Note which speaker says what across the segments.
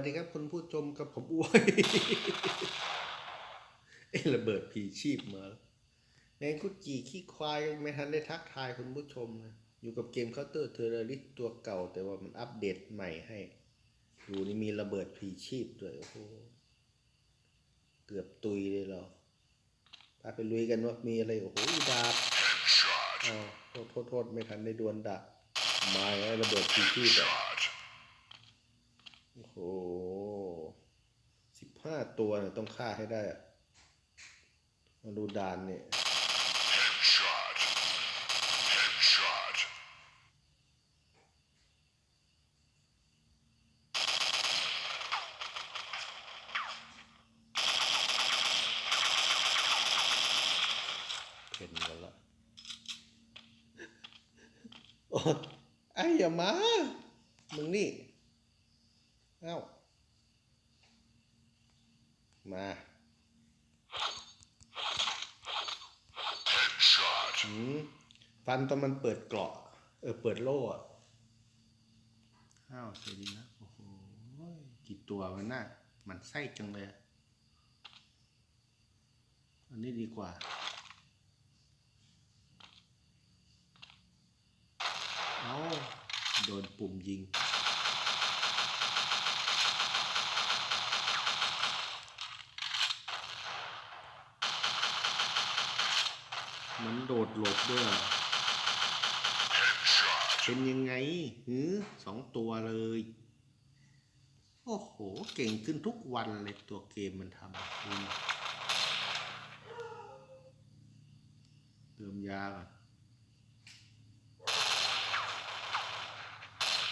Speaker 1: วัสดีครับคุณผู้ชมกับผมอ้วยเอ้ระเบิดผีชีพมาแล้วแมงกุจีขี้ควายไม่ทันได้ทักทายคุณผู้ชมนะอยู่กับเกมเคาน์เตอร์เทอร์ริสตัวเก่า แต่ว่ามันอัปเดตใหม่ให้ดูนี่มีระเบิดผีชีพด้วยโอ้โหเกือบตุยเลยเราพาไปลุยกันว่ามีอะไร โอ้โหดาบอ้าวโทษโทษไม่ทันได้ดวลดาบมาแล้วระเบิดผีชีพอะ โอ้โหสิบห้าตัวเนี่ยต้องฆ่าให้ได้อะมาดูดานเนี่ย
Speaker 2: Headshot. Headshot.
Speaker 1: เห็นกันละโอ้ไอ้อย่ามา มึงนี่ เอ้า มา
Speaker 2: Headshot.
Speaker 1: อืมฟันตอนมันเปิดเกราะ เออ เปิดโล่อะอ้าวสวัสดีนะ โอ้โห กี่ตัวมันน่ะ มันไส้จังเลยอะอันนี้ดีกว่าเอาโดนปุ่มยิง มันโดดหลบด้วยเป็นยังไงหือสองตัวเลย โอ้โห เก่งขึ้นทุกวันเลยตัวเกมมันทำเติมยาก่อน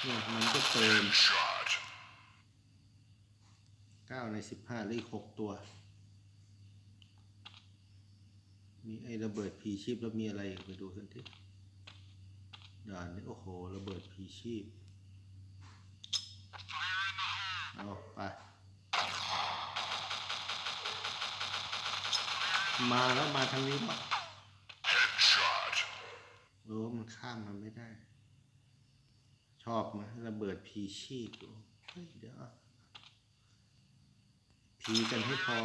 Speaker 1: เนี่ยมันก็เติมเก้าในสิบห้าหรืออีกหกตัว มีไอ้ระเบิดพีชีพแล้วมีอะไรอีกไปดูกันทีด่านนี้โอ้โหระเบิดพีชีพเอาไป มาแล้วมาทางนี้แล้ว
Speaker 2: Headshot.
Speaker 1: เออมันข้ามมันไม่ได้ ชอบไหมระเบิดพีชีพดูเฮ้ยเดี๋ยวพีกันให้พอ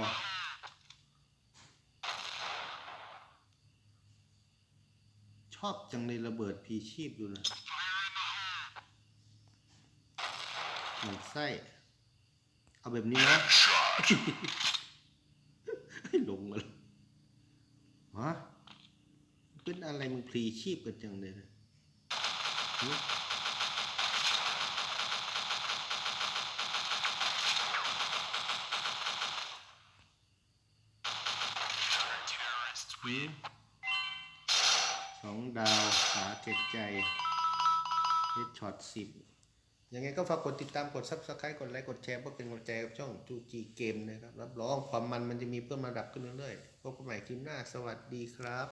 Speaker 1: อบจังในระเบิดพีชีพดูนะมันไส้ เอาแบบนี้นะให้ลงมาเลยฮะเป็นอะไรมึงพลีชีพกันจังเลยนะหึหึ สองดาวขาเจ็ดใจเฮดช็อตสิบยังไงก็ฝากกดติดตามกด subscribe กดไลค์กดแชร์เพื่อเป็นกำลังใจกับช่องจูจีเกมนะครับรับรองความมันมันจะมีเพิ่มระดับขึ้นเรื่อยๆพบกันใหม่คลิปหน้าสวัสดีครับ